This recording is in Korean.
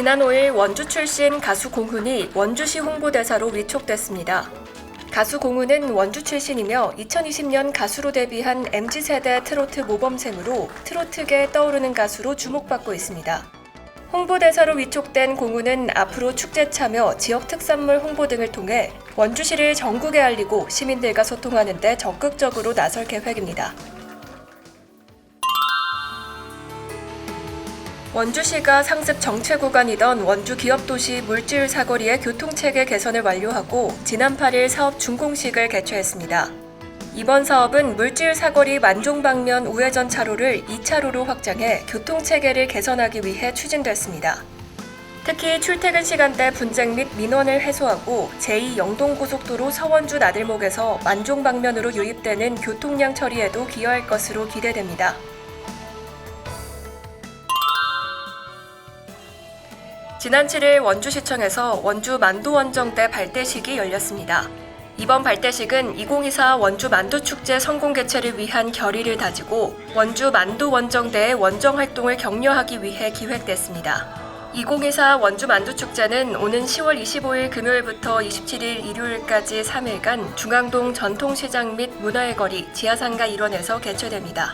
지난 5일 원주 출신 가수 공훈이 원주시 홍보대사로 위촉됐습니다. 가수 공훈은 원주 출신이며 2020년 가수로 데뷔한 MZ세대 트로트 모범생으로 트로트계 떠오르는 가수로 주목받고 있습니다. 홍보대사로 위촉된 공훈은 앞으로 축제 참여, 지역 특산물 홍보 등을 통해 원주시를 전국에 알리고 시민들과 소통하는 데 적극적으로 나설 계획입니다. 원주시가 상습 정체 구간이던 원주 기업도시 물질 사거리의 교통체계 개선을 완료하고 지난 8일 사업 준공식을 개최했습니다. 이번 사업은 물질 사거리 만종 방면 우회전 차로를 2차로로 확장해 교통체계를 개선하기 위해 추진됐습니다. 특히 출퇴근 시간대 분쟁 및 민원을 해소하고 제2 영동고속도로 서원주 나들목에서 만종 방면으로 유입되는 교통량 처리에도 기여할 것으로 기대됩니다. 지난 7일 원주시청에서 원주 만두원정대 발대식이 열렸습니다. 이번 발대식은 2024 원주 만두축제 성공 개최를 위한 결의를 다지고 원주 만두원정대의 원정 활동을 격려하기 위해 기획됐습니다. 2024 원주 만두축제는 오는 10월 25일 금요일부터 27일 일요일까지 3일간 중앙동 전통시장 및 문화의 거리 지하상가 일원에서 개최됩니다.